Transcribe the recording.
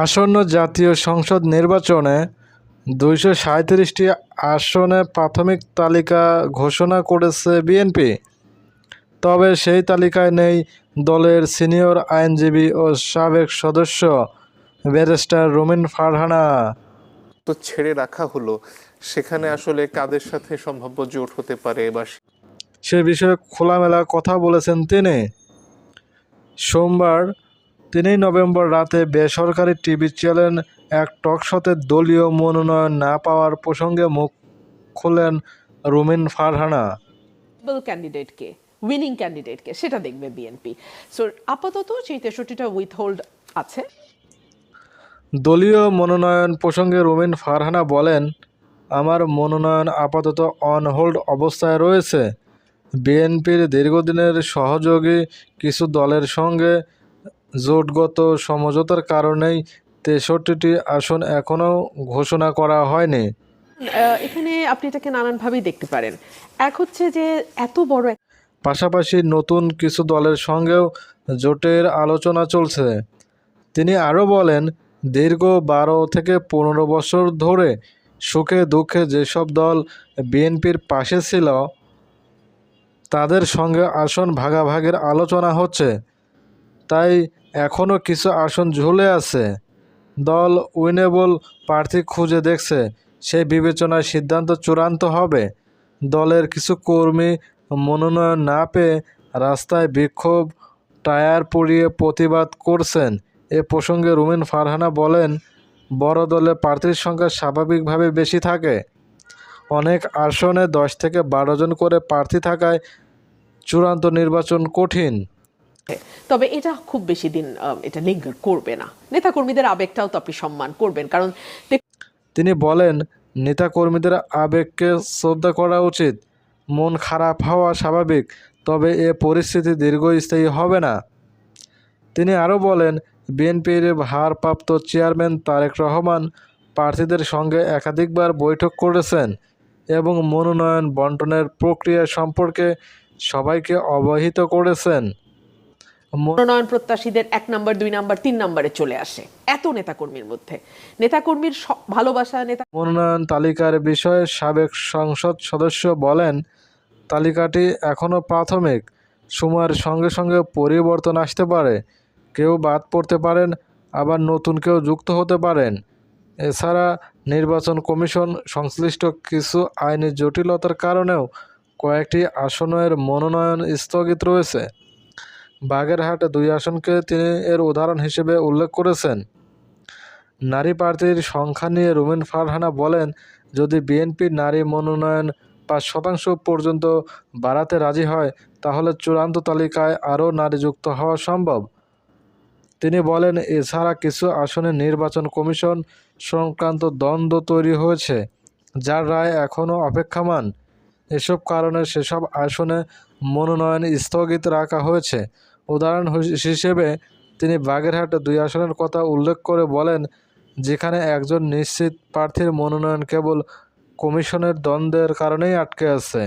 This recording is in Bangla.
আসন্ন জাতীয় সংসদ নির্বাচনে দুইশো সাঁইত্রিশটি আসনে প্রাথমিক তালিকা ঘোষণা করেছে বিএনপি। তবে সেই তালিকায় নেই দলের সিনিয়র আইনজীবী ও সাবেক সদস্য ব্যারিস্টার রুমিন ফারহানা। তো ছেড়ে রাখা হলো সেখানে আসলে কাদের সাথে সম্ভাব্য জোট হতে পারে বা সে বিষয়ে খোলামেলা কথা বলেছেন তিনি। সোমবার তিনই নভেম্বর রাতে বেসরকারি টিভি চ্যানেল এক টকশোতে দলীয় মনোনয়ন না পাওয়ার প্রসঙ্গে মুখ খুলেন রুমিন ফারহানা। ক্যান্ডিডেটকে উইনিং ক্যান্ডিডেটকে সেটা দেখবে বিএনপি সো আপাতত সেই তেষট্টিটা উইথহোল্ড আছে। দলীয় মনোনয়ন প্রসঙ্গে রুমিন ফারহানা বলেন আমার মনোনয়ন আপাতত অন হোল্ড অবস্থায় রয়েছে। বিএনপির দীর্ঘদিনের সহযোগী কিছু দলের সঙ্গে জোটগত সমঝোতার কারণেই তেষট্টিটি আসন এখনও ঘোষণা করা হয়নি। এখানে আপনি এটাকে নানানভাবেই দেখতে পারেন। এক হচ্ছে যে এত বড় পাশাপাশি নতুন কিছু দলের সঙ্গেও জোটের আলোচনা চলছে। তিনি আরও বলেন দীর্ঘ বারো থেকে পনেরো বছর ধরে সুখে দুঃখে যেসব দল বিএনপির পাশে ছিল তাদের সঙ্গে আসন ভাগাভাগির আলোচনা হচ্ছে। তাই এখনও কিছু আসন ঝুলে আছে। দল উইনেবল প্রার্থী খুঁজে দেখছে সেই বিবেচনায় সিদ্ধান্ত চূড়ান্ত হবে। দলের কিছু কর্মী মনোনয়ন না পেয়ে রাস্তায় বিক্ষোভ, টায়ার পুড়িয়ে প্রতিবাদ করছেন। এ প্রসঙ্গে রুমিন ফারহানা বলেন, বড় দলে প্রার্থীর সংখ্যা স্বাভাবিকভাবে বেশি থাকে। অনেক আসনে দশ থেকে বারো জন করে প্রার্থী থাকায় চূড়ান্ত নির্বাচন কঠিন। তবে এটা খুব বেশি দিন এটা লিঙ্গার করবে না। নেতাকর্মীদের আবেগটাও তো আপনি সম্মান করবেন, কারণ তিনি বলেন, নেতাকর্মীদের আবেগকে শ্রদ্ধা করা উচিত। মন খারাপ হওয়া স্বাভাবিক, তবে এ পরিস্থিতি দীর্ঘস্থায়ী হবে না। তিনি আরও বলেন, বিএনপির ভারপ্রাপ্ত চেয়ারম্যান তারেক রহমান প্রার্থীদের সঙ্গে একাধিকবার বৈঠক করেছেন এবং মনোনয়ন বন্টনের প্রক্রিয়া সম্পর্কে সবাইকে অবহিত করেছেন। মনোনয়ন প্রত্যাশীদের এক নাম্বার, দুই নাম্বার, তিন নাম্বারে চলে আসে। এত নেতাকর্মীর মধ্যে। নেতাকর্মীর ভালোবাসা, নেতা মনোনয়ন তালিকার বিষয়ে সাবেক সংসদ সদস্য বলেন, তালিকাটি এখনও প্রাথমিক। সময়ের সঙ্গে সঙ্গে পরিবর্তন আসতে পারে। কেউ বাদ পড়তে পারেন, আবার নতুন কেউ যুক্ত হতে পারেন। এছাড়া নির্বাচন কমিশন সংশ্লিষ্ট কিছু আইনি জটিলতার কারণেও কয়েকটি আসনের মনোনয়ন স্থগিত রয়েছে। বাগেরহাট দুই আসনকে তিনি এর উদাহরণ হিসেবে উল্লেখ করেছেন। নারী প্রার্থীর সংখ্যা নিয়ে রুমিন ফারহানা বলেন, যদি বিএনপি নারী মনোনয়ন পাঁচ শতাংশ পর্যন্ত বাড়াতে রাজি হয়, তাহলে চূড়ান্ত তালিকায় আরও নারী যুক্ত হওয়া সম্ভব। তিনি বলেন, এছাড়া কিছু আসনে নির্বাচন কমিশন সংক্রান্ত দ্বন্দ্ব তৈরি হয়েছে, যার রায় এখনও অপেক্ষামান। এসব কারণে সেসব আসনে মনোনয়ন স্থগিত রাখা হয়েছে। উদাহরণ হিসেবে তিনি বাগেরহাট দুই আসনের কথা উল্লেখ করে বলেন, যেখানে একজন নিশ্চিত প্রার্থীর মনোনয়ন কেবল কমিশনের দ্বন্দ্বের কারণেই আটকে আছে।